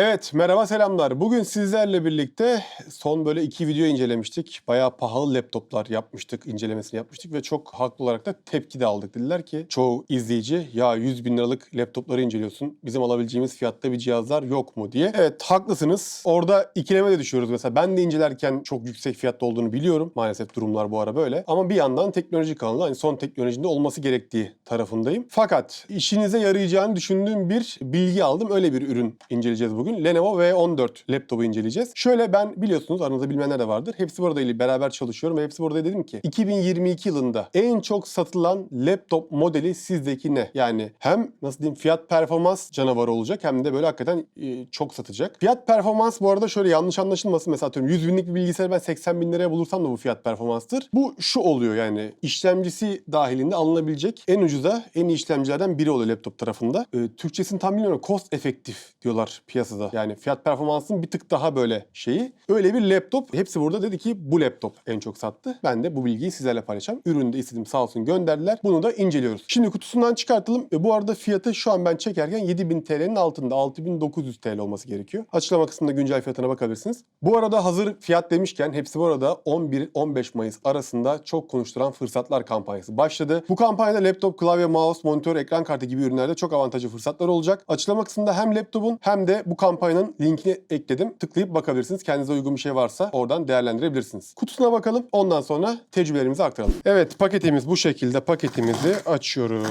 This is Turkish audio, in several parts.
Evet, merhaba selamlar. Bugün sizlerle birlikte son böyle iki video incelemiştik. Bayağı pahalı laptoplar yapmıştık, incelemesini yapmıştık ve çok haklı olarak da tepki de aldık. Dediler ki çoğu izleyici ya 100 bin liralık laptopları inceliyorsun. Bizim alabileceğimiz fiyatta bir cihazlar yok mu diye. Evet, haklısınız. Orada ikileme de düşüyoruz mesela. Ben de incelerken çok yüksek fiyatta olduğunu biliyorum. Maalesef durumlar bu ara böyle. Ama bir yandan teknoloji kanalı hani son teknolojinin de olması gerektiği tarafındayım. Fakat işinize yarayacağını düşündüğüm bir bilgi aldım. Öyle bir ürün inceleyeceğiz bugün. Lenovo V14 laptopu inceleyeceğiz. Şöyle ben biliyorsunuz aranızda bilmeyenler de vardır. Hepsi burada ile beraber çalışıyorum ve hepsi burada dedim ki 2022 yılında en çok satılan laptop modeli sizdeki ne? Yani hem nasıl diyeyim fiyat performans canavarı olacak hem de böyle hakikaten e, çok satacak. Fiyat performans bu arada şöyle yanlış anlaşılmasın. Mesela atıyorum 100 binlik bir bilgisayarı ben 80 bin liraya bulursam da bu fiyat performanstır. Bu şu oluyor yani işlemcisi dahilinde alınabilecek en ucuza en iyi işlemcilerden biri oluyor laptop tarafında. E, Türkçesini tam bilmiyorum. Cost efektif diyorlar piyasada. Yani fiyat performansının bir tık daha böyle şeyi. Öyle bir laptop. Hepsi burada dedi ki bu laptop en çok sattı. Ben de bu bilgiyi sizlerle paylaşacağım. Ürünü de istedim sağ olsun gönderdiler. Bunu da inceliyoruz. Şimdi kutusundan çıkartalım. E, bu arada fiyatı şu an ben çekerken 7000 TL'nin altında. 6900 TL olması gerekiyor. Açıklama kısmında güncel fiyatına bakabilirsiniz. Bu arada hazır fiyat demişken hepsi bu arada 11-15 Mayıs arasında çok konuşturan fırsatlar kampanyası başladı. Bu kampanyada laptop, klavye, mouse, monitör, ekran kartı gibi ürünlerde çok avantajlı fırsatlar olacak. Açıklama kısmında hem laptopun hem de bu kampanyanın linkini ekledim. Tıklayıp bakabilirsiniz. Kendinize uygun bir şey varsa oradan değerlendirebilirsiniz. Kutusuna bakalım. Ondan sonra tecrübelerimizi aktaralım. Evet paketimiz bu şekilde. Paketimizi açıyoruz.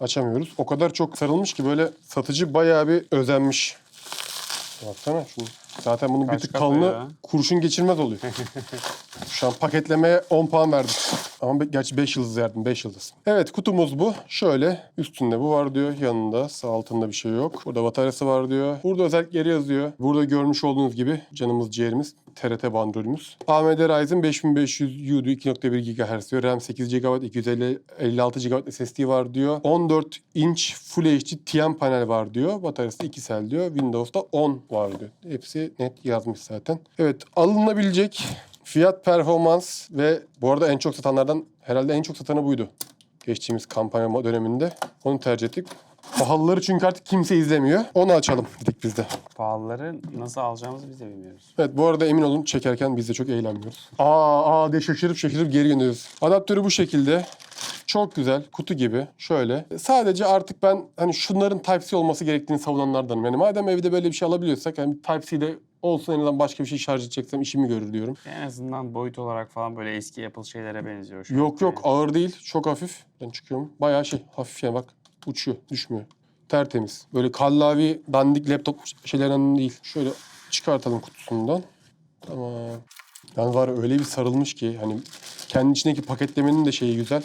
Açamıyoruz. O kadar çok sarılmış ki böyle satıcı bayağı bir özenmiş. Baksana şunu. Zaten bunun bir Kaç tık kafa kalını ya? kurşun geçirmez oluyor. Şu an paketlemeye 10 puan verdim. Ama be- gerçi 5 yıldız verdim. 5 yıldız. Evet kutumuz bu. Şöyle üstünde bu var diyor. Yanında sağ altında bir şey yok. Burada bataryası var diyor. Burada özellikleri yazıyor. Burada görmüş olduğunuz gibi canımız ciğerimiz. TRT bandrolümüz. AMD Ryzen 5500 UD 2.1 GHz diyor. RAM 8 GB, 256 GB SSD var diyor. 14 inç Full HD TN panel var diyor. Bataryası 2 sel diyor. Windows'ta 10 var diyor. Hepsi net yazmış zaten. Evet alınabilecek fiyat performans ve bu arada en çok satanlardan herhalde en çok satanı buydu. Geçtiğimiz kampanya döneminde. Onu tercih ettik. Pahalıları çünkü artık kimse izlemiyor. Onu açalım dedik biz de. Pahalıları nasıl alacağımızı biz de bilmiyoruz. Evet bu arada emin olun çekerken biz de çok eğlenmiyoruz. Aa aa diye şaşırıp şaşırıp geri gönderiyoruz. Adaptörü bu şekilde. Çok güzel kutu gibi şöyle. Sadece artık ben hani şunların Type-C olması gerektiğini savunanlardanım. Yani madem evde böyle bir şey alabiliyorsak yani Type-C'de olsun en azından başka bir şey şarj edeceksem işimi görür diyorum. En azından boyut olarak falan böyle eski Apple şeylere benziyor. şu. Yok yok ağır değil çok hafif. Ben çıkıyorum. Bayağı şey hafif yani bak uçuyor düşmüyor. Tertemiz. Böyle kallavi dandik laptop şeylerinden değil. Şöyle çıkartalım kutusundan. Tamam. Yani var öyle bir sarılmış ki hani kendi içindeki paketlemenin de şeyi güzel.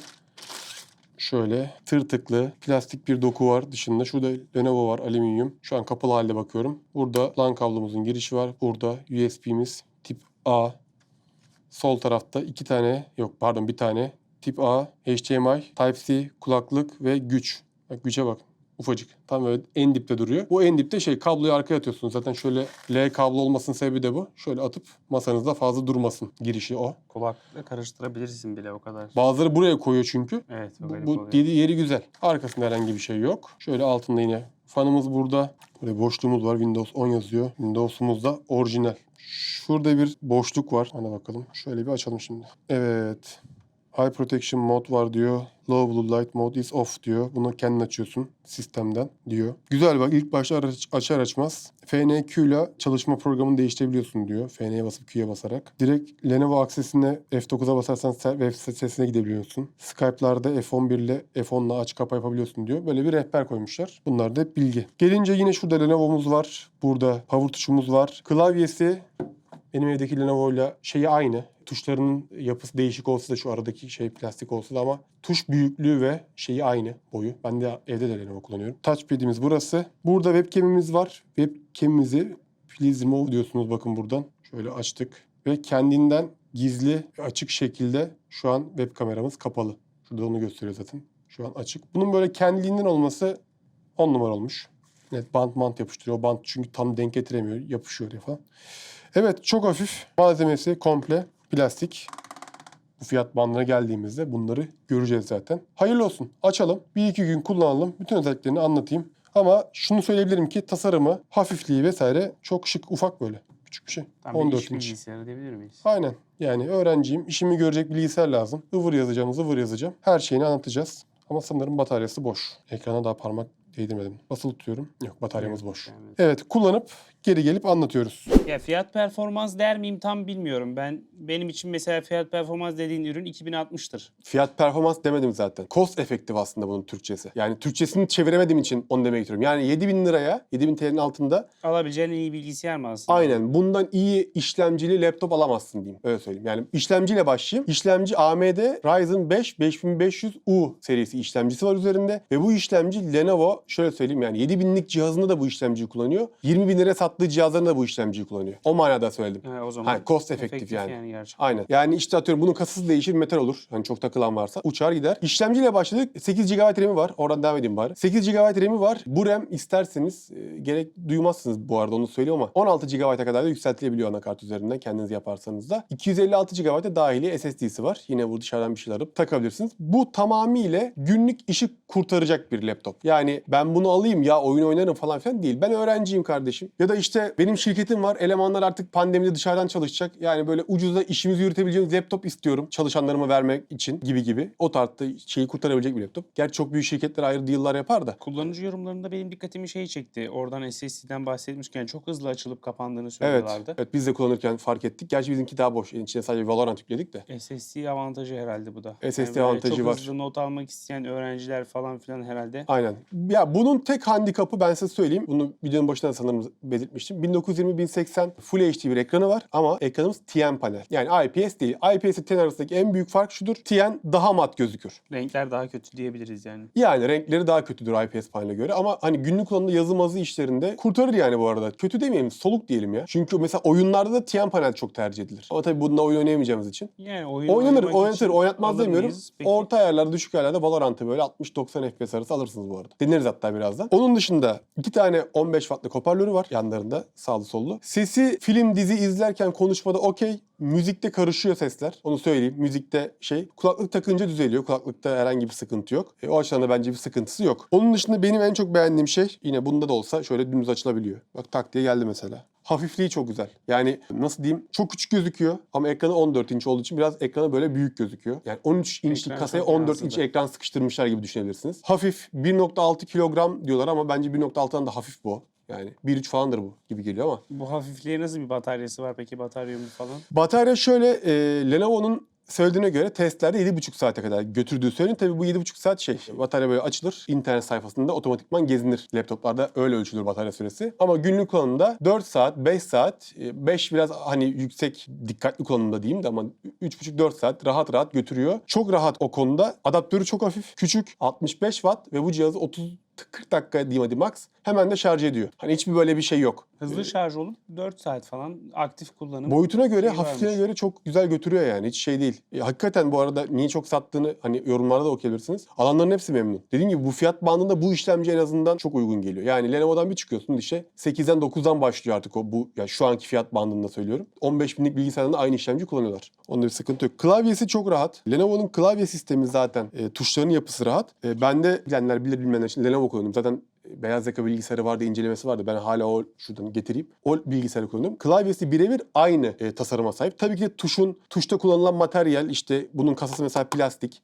Şöyle tırtıklı plastik bir doku var dışında. Şurada Lenovo var alüminyum. Şu an kapalı halde bakıyorum. Burada LAN kablomuzun girişi var. Burada USB'miz tip A. Sol tarafta iki tane yok pardon bir tane tip A, HDMI, Type-C, kulaklık ve güç. Bak güce bak. Ufacık. Tam böyle en dipte duruyor. Bu en dipte şey kabloyu arkaya atıyorsunuz. Zaten şöyle L kablo olmasının sebebi de bu. Şöyle atıp masanızda fazla durmasın. Girişi o. Kulaklıkla karıştırabilirsin bile o kadar. Bazıları buraya koyuyor çünkü. evet Bu, bu oluyor. yeri, güzel. Arkasında herhangi bir şey yok. Şöyle altında yine fanımız burada. Böyle boşluğumuz var. Windows 10 yazıyor. Windows'umuz da orijinal. Şurada bir boşluk var. Hadi bakalım. Şöyle bir açalım şimdi. Evet. High Protection Mode var diyor. Low Blue Light Mode is off diyor. Bunu kendin açıyorsun sistemden diyor. Güzel bak ilk başta aç- açar açmaz FNQ ile çalışma programını değiştirebiliyorsun diyor. FN'ye basıp Q'ya basarak. Direkt Lenovo aksesine F9'a basarsan web sitesine gidebiliyorsun. Skype'larda F11 ile F10 ile aç kapa yapabiliyorsun diyor. Böyle bir rehber koymuşlar. Bunlar da hep bilgi. Gelince yine şurada Lenovo'muz var. Burada power tuşumuz var. Klavyesi benim evdeki Lenovo ile şeyi aynı. Tuşlarının yapısı değişik olsa da şu aradaki şey plastik olsa da ama tuş büyüklüğü ve şeyi aynı boyu. Ben de evde de Lenovo kullanıyorum. Touchpad'imiz burası. Burada webcam'imiz var. Webcam'imizi please remove diyorsunuz bakın buradan. Şöyle açtık. Ve kendinden gizli açık şekilde şu an web kameramız kapalı. Şurada onu gösteriyor zaten. Şu an açık. Bunun böyle kendiliğinden olması 10 numara olmuş. Evet bant mant yapıştırıyor. O bant çünkü tam denk getiremiyor. Yapışıyor diye falan. Evet çok hafif. Malzemesi komple plastik. Bu fiyat bandına geldiğimizde bunları göreceğiz zaten. Hayırlı olsun. Açalım. Bir iki gün kullanalım. Bütün özelliklerini anlatayım. Ama şunu söyleyebilirim ki tasarımı, hafifliği vesaire çok şık, ufak böyle. Küçük bir şey. Tam bir 14 iş inç. bilgisayarı diyebilir miyiz? Aynen. Yani öğrenciyim. işimi görecek bilgisayar lazım. Ivır yazacağım, zıvır yazacağım. Her şeyini anlatacağız. Ama sanırım bataryası boş. Ekrana daha parmak değdirmedim. Basılı tutuyorum. Yok bataryamız Evet, boş. Evet kullanıp geri gelip anlatıyoruz. Ya fiyat performans der miyim tam bilmiyorum. Ben benim için mesela fiyat performans dediğin ürün 2060'tır. Fiyat performans demedim zaten. Cost efektif aslında bunun Türkçesi. Yani Türkçesini çeviremediğim için onu demek istiyorum. Yani 7000 liraya, 7000 TL'nin altında Alabileceğin en iyi bilgisayar mı aslında? aynen bundan iyi işlemcili laptop alamazsın diyeyim. Öyle söyleyeyim. Yani işlemciyle başlayayım. İşlemci AMD Ryzen 5 5500U serisi işlemcisi var üzerinde. Ve bu işlemci Lenovo şöyle söyleyeyim yani 7000'lik cihazında da bu işlemciyi kullanıyor. 20 bin liraya sattığı cihazlarında da bu işlemciyi kullanıyor. O manada söyledim. He, o zaman. Ha, cost efektif yani. yani gerçekten. Aynen. Yani işte atıyorum bunun kasası değişir metal olur. Hani çok takılan varsa uçar gider. İşlemciyle başladık. 8 GB RAM'i var. Oradan devam edeyim bari. 8 GB RAM'i var. Bu RAM isterseniz e, gerek duymazsınız bu arada onu söyleyeyim ama 16 GB'a kadar da yükseltilebiliyor anakart üzerinden kendiniz yaparsanız da. 256 GB'da dahili SSD'si var. Yine bu dışarıdan bir şeyler alıp takabilirsiniz. Bu tamamıyla günlük işi kurtaracak bir laptop. Yani ben bunu alayım ya oyun oynarım falan filan değil. Ben öğrenciyim kardeşim. Ya da işte benim şirketim var. Elemanlar artık pandemide dışarıdan çalışacak. Yani böyle ucuza işimizi yürütebileceğimiz laptop istiyorum. Çalışanlarıma vermek için gibi gibi. O tarzda şeyi kurtarabilecek bir laptop. Gerçi çok büyük şirketler ayrı deal'lar yapar da. Kullanıcı yorumlarında benim dikkatimi şey çekti. Oradan SSD'den bahsetmişken çok hızlı açılıp kapandığını Evet. söylüyorlardı. Evet biz de kullanırken fark ettik. Gerçi bizimki daha boş. Yani içine sadece Valorant yükledik de. SSD avantajı herhalde bu da. SSD böyle avantajı çok var. hızlı not almak isteyen öğrenciler falan filan herhalde. Aynen. Ya bunun tek handikapı ben size söyleyeyim. Bunu videonun başında da sanırım belirtmiştim. 1920-1080 Full HD bir ekranı var ama ekranımız TN panel. Yani IPS değil. IPS ile TN arasındaki en büyük fark şudur. TN daha mat gözükür. Renkler daha kötü diyebiliriz yani. Yani renkleri daha kötüdür IPS panele göre ama hani günlük kullanımda yazı mazı işlerinde kurtarır yani bu arada. Kötü demeyelim, soluk diyelim ya. Çünkü mesela oyunlarda da TN panel çok tercih edilir. Ama tabii bunda oyun oynayamayacağımız için. Yani oyun Oynanır, oynatır, oynatmaz demiyorum. Peki. Orta ayarlarda, düşük ayarlarda Valorant'ı böyle 60-90 FPS arası alırsınız bu arada. Deneriz hatta birazdan. Onun dışında iki tane 15 wattlık hoparlörü var yanlarında sağlı sollu. Sesi film dizi izlerken konuşmada okey. Müzikte karışıyor sesler. Onu söyleyeyim. Müzikte şey kulaklık takınca düzeliyor. Kulaklıkta herhangi bir sıkıntı yok. E, o açıdan da bence bir sıkıntısı yok. Onun dışında benim en çok beğendiğim şey yine bunda da olsa şöyle dümdüz açılabiliyor. Bak tak diye geldi mesela. Hafifliği çok güzel. Yani nasıl diyeyim çok küçük gözüküyor ama ekranı 14 inç olduğu için biraz ekrana böyle büyük gözüküyor. Yani 13 inçlik Ekran kasaya çok 14 yansıdı. inç ekran sıkıştırmışlar gibi düşünebilirsiniz. Hafif 1.6 kilogram diyorlar ama bence 1.6'dan da hafif bu. Yani 1.3 falandır bu gibi geliyor ama. Bu hafifliğe nasıl bir bataryası var peki batarya ömrü falan? Batarya şöyle e, Lenovo'nun söylediğine göre testlerde 7,5 saate kadar götürdüğü söyleniyor. Tabii bu 7,5 saat şey batarya böyle açılır internet sayfasında otomatikman gezinir. Laptoplarda öyle ölçülür batarya süresi. Ama günlük kullanımda 4 saat, 5 saat, 5 biraz hani yüksek dikkatli kullanımda diyeyim de ama 3,5-4 saat rahat rahat götürüyor. Çok rahat o konuda. Adaptörü çok hafif, küçük, 65 watt ve bu cihazı 30 40 dakika diyeyim hadi max hemen de şarj ediyor. Hani hiçbir böyle bir şey yok. Hızlı şarj olup 4 saat falan aktif kullanım. Boyutuna göre, şeyi hafifliğine varmış. göre çok güzel götürüyor yani. Hiç şey değil. E, hakikaten bu arada niye çok sattığını hani yorumlarda da okuyabilirsiniz. Alanların hepsi memnun. Dediğim gibi bu fiyat bandında bu işlemci en azından çok uygun geliyor. Yani Lenovo'dan bir çıkıyorsun işte 8'den 9'dan başlıyor artık o bu ya şu anki fiyat bandında söylüyorum. 15 binlik bilgisayarında aynı işlemci kullanıyorlar. Onda bir sıkıntı yok. Klavyesi çok rahat. Lenovo'nun klavye sistemi zaten e, tuşların yapısı rahat. E, ben de bilenler bilir bilmeyenler için Lenovo kullanıyorum. Zaten beyaz yaka bilgisayarı vardı, incelemesi vardı. Ben hala o şuradan getireyim. O bilgisayarı kullanıyorum. Klavyesi birebir aynı e, tasarıma sahip. Tabii ki de tuşun, tuşta kullanılan materyal işte bunun kasası mesela plastik.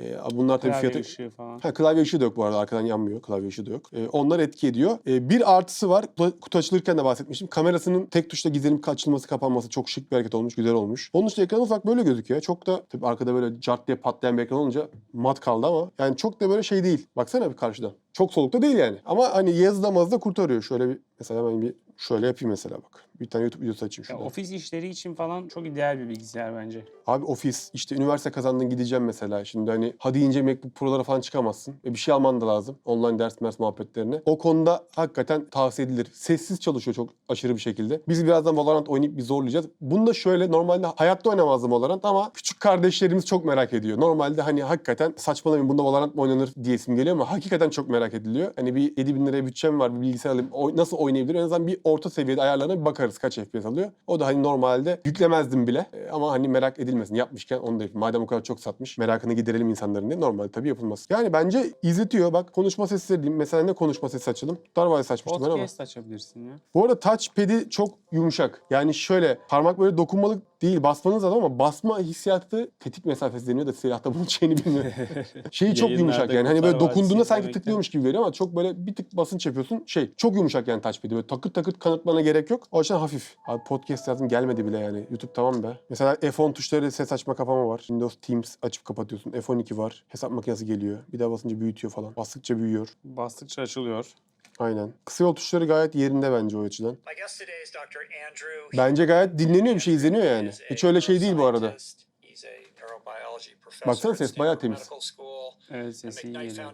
E, bunlar tabii fiyatı... ışığı falan. Ha, klavye ışığı da yok bu arada arkadan yanmıyor. Klavye ışığı da yok. E, onlar etki ediyor. E, bir artısı var. Kutu- açılırken de bahsetmiştim. Kamerasının tek tuşla gizlenip açılması kapanması çok şık bir hareket olmuş. Güzel olmuş. Onun dışında ekran ufak böyle gözüküyor. Çok da tabii arkada böyle cart diye patlayan bir ekran olunca mat kaldı ama yani çok da böyle şey değil. Baksana bir karşıdan. Çok solukta değil yani. Ama hani yazıda mazda kurtarıyor. Şöyle bir mesela hemen bir şöyle yapayım mesela bak. Bir tane YouTube videosu açayım Ya şurada. ofis işleri için falan çok ideal bir bilgisayar bence. Abi ofis işte üniversite kazandın gideceğim mesela. Şimdi hani hadi ince MacBook Pro'lara falan çıkamazsın. E bir şey alman da lazım. Online ders mers muhabbetlerine. O konuda hakikaten tavsiye edilir. Sessiz çalışıyor çok aşırı bir şekilde. Biz birazdan Valorant oynayıp bir zorlayacağız. Bunu da şöyle normalde hayatta oynamazdım Valorant ama küçük kardeşlerimiz çok merak ediyor. Normalde hani hakikaten saçmalamayın bunda Valorant mı oynanır diyesim geliyor ama hakikaten çok merak ediliyor. Hani bir 7000 liraya bütçem var bir bilgisayar alayım. oy- nasıl oynayabilir. En azından bir orta seviyede ayarlarına bir bakarız kaç FPS alıyor. O da hani normalde yüklemezdim bile. E, Ama hani merak edilmesin. Yapmışken onu da. Madem o kadar çok satmış merakını giderelim insanların diye. Normalde tabii yapılmaz. Yani bence izletiyor. Bak konuşma sesleri diyeyim. Mesela ne konuşma sesi açalım? Darvayı açmıştım ben ama. Podcast açabilirsin ya. Bu arada touchpad'i çok yumuşak. Yani şöyle parmak böyle dokunmalık değil basmanız lazım ama basma hissiyatı tetik mesafesi deniyor da silahta bunun şeyini bilmiyorum. Şeyi çok yumuşak yani hani böyle dokunduğunda sanki tıklıyormuş gibi geliyor ama çok böyle bir tık basınç yapıyorsun. Şey çok yumuşak yani touchpad'i böyle takır takır kanıtmana gerek yok. O yüzden hafif. Abi podcast yazdım gelmedi bile yani. YouTube tamam be. Mesela F10 tuşları ses açma kapama var. Windows Teams açıp kapatıyorsun. F12 var. Hesap makinesi geliyor. Bir daha basınca büyütüyor falan. Bastıkça büyüyor. Bastıkça açılıyor. Aynen. Kısa yol tuşları gayet yerinde bence o açıdan. Bence gayet dinleniyor bir şey izleniyor yani. Hiç öyle şey değil bu arada. Baksana ses bayağı temiz. Evet sesi iyi geliyor.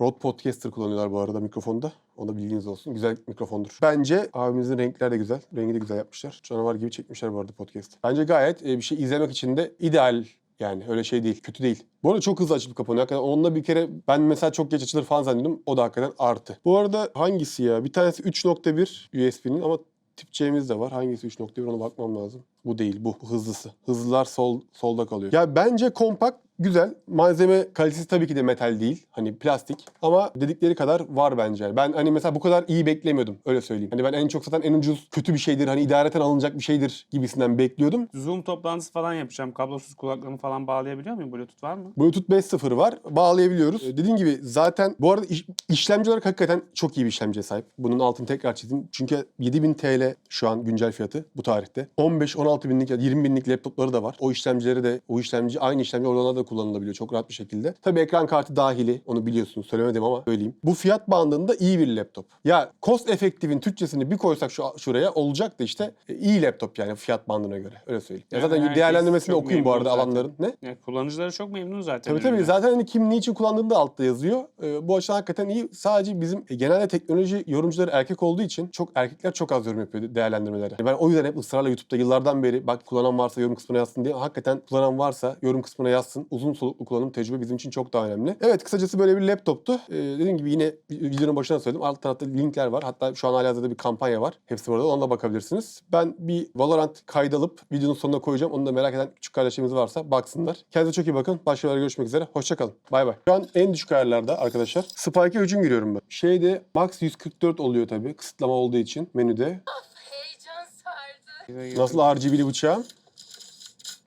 Rode Podcaster kullanıyorlar bu arada mikrofonda. O da bilginiz olsun. Güzel mikrofondur. Bence abimizin renkler de güzel. Rengi de güzel yapmışlar. Canavar gibi çekmişler bu arada podcast. Bence gayet e, bir şey izlemek için de ideal yani öyle şey değil. Kötü değil. Bu arada çok hızlı açılıp kapanıyor. Hakikaten onunla bir kere ben mesela çok geç açılır falan zannediyordum. O da hakikaten artı. Bu arada hangisi ya? Bir tanesi 3.1 USB'nin ama tip C'miz de var. Hangisi 3.1 ona bakmam lazım. Bu değil bu. Hızlısı. Hızlılar sol solda kalıyor. Ya bence kompakt güzel. Malzeme kalitesi tabii ki de metal değil. Hani plastik. Ama dedikleri kadar var bence. Ben hani mesela bu kadar iyi beklemiyordum. Öyle söyleyeyim. Hani ben en çok satan en ucuz kötü bir şeydir. Hani idareten alınacak bir şeydir gibisinden bekliyordum. Zoom toplantısı falan yapacağım. Kablosuz kulaklığımı falan bağlayabiliyor muyum? Bluetooth var mı? Bluetooth 5.0 var. Bağlayabiliyoruz. Ee, Dediğim gibi zaten bu arada iş- işlemci olarak hakikaten çok iyi bir işlemciye sahip. Bunun altını tekrar çizdim. Çünkü 7000 TL şu an güncel fiyatı bu tarihte. 15-16 binlik ya da 20 binlik laptopları da var. O işlemcileri de o işlemci aynı işlemci oradan da kullanılabiliyor çok rahat bir şekilde. Tabii ekran kartı dahili onu biliyorsunuz söylemedim ama söyleyeyim. Bu fiyat bandında iyi bir laptop. Ya cost effective'in Türkçesini bir koysak şu şuraya olacak da işte e, iyi laptop yani fiyat bandına göre öyle söyleyeyim. Ya Yani zaten herkes değerlendirmesini çok okuyun bu memnun arada zaten. alanların. Ne? Yani kullanıcıları çok memnun zaten. Tabii tabii üründen. zaten hani kim niçin kullandığını da altta yazıyor. Ee, bu açıdan hakikaten iyi. Sadece bizim e, genelde teknoloji yorumcuları erkek olduğu için çok erkekler çok az yorum yapıyor değerlendirmelere. Ben o yüzden hep ısrarla YouTube'da yıllardan beri bak kullanan varsa yorum kısmına yazsın diye. Hakikaten kullanan varsa yorum kısmına yazsın. Uzun soluklu kullanım tecrübe bizim için çok daha önemli. Evet kısacası böyle bir laptoptu. Ee, dediğim gibi yine videonun başına söyledim. Alt tarafta linkler var. Hatta şu an halihazırda bir kampanya var. Hepsi burada. Ona da bakabilirsiniz. Ben bir Valorant kaydalıp videonun sonuna koyacağım. Onu da merak eden küçük kardeşlerimiz varsa baksınlar. Kendinize çok iyi bakın. Başka videolarda görüşmek üzere. Hoşçakalın. Bay bay. Şu an en düşük ayarlarda arkadaşlar. Spike'e hücum giriyorum ben. Şeyde max 144 oluyor tabii. Kısıtlama olduğu için menüde. Heyecan sardı. Nasıl RGB'li bıçağım?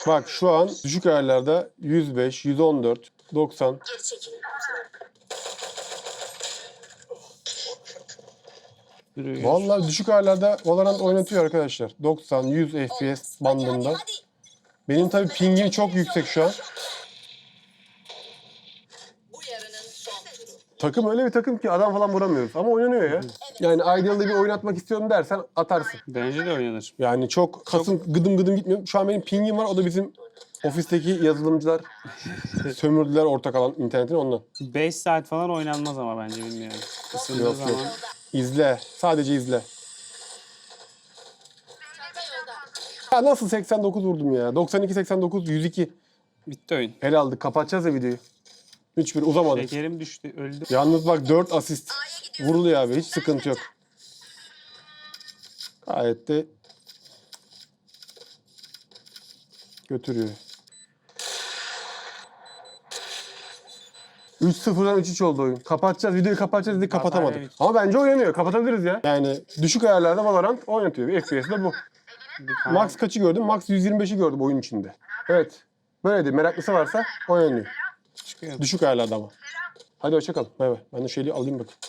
Bak şu an düşük ayarlarda 105, 114, 90. Geri çekilin. Duruyor. Vallahi düşük ayarlarda Valorant oynatıyor arkadaşlar. 90, 100 FPS bandında. Benim tabii pingim çok yüksek şu an. Bu yarının son turu. Takım öyle bir takım ki adam falan vuramıyoruz. Ama oynanıyor ya. Yani ideal'de bir oynatmak istiyorum dersen atarsın. Bence de oynanır. Yani çok kasım gıdım gıdım gitmiyor. Şu an benim pingim var. O da bizim ofisteki yazılımcılar sömürdüler ortak alan internetini ondan. 5 saat falan oynanmaz ama bence bilmiyorum. Isındığı Yok, zaman. yok. İzle. Sadece izle. Ya nasıl 89 vurdum ya? 92 89 102. Bitti oyun. El aldık. Kapatacağız ya videoyu. 3-1 uzamadı. Şekerim düştü. Öldü. Yalnız bak 4 asist. Vuruluyor abi. Hiç sıkıntı yok. Gayet de götürüyor. 3-0'dan 3-3 oldu oyun. Kapatacağız. Videoyu kapatacağız dedik kapatamadık. evet. Ama bence oynanıyor. Kapatabiliriz ya. Yani düşük ayarlarda Valorant oynatıyor. FPS de bu. Max kaçı gördüm? Max 125'i gördüm oyun içinde. Evet. Böyleydi. Meraklısı varsa oynanıyor. Çıkıyor. Düşük ayarlarda ama. Hadi hoşçakalın. Bay bay. Ben de şeyi alayım bakayım.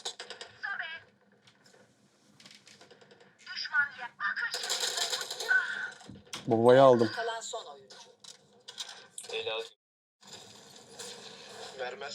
Babayı aldım. Kalan son oyuncu. Vermez.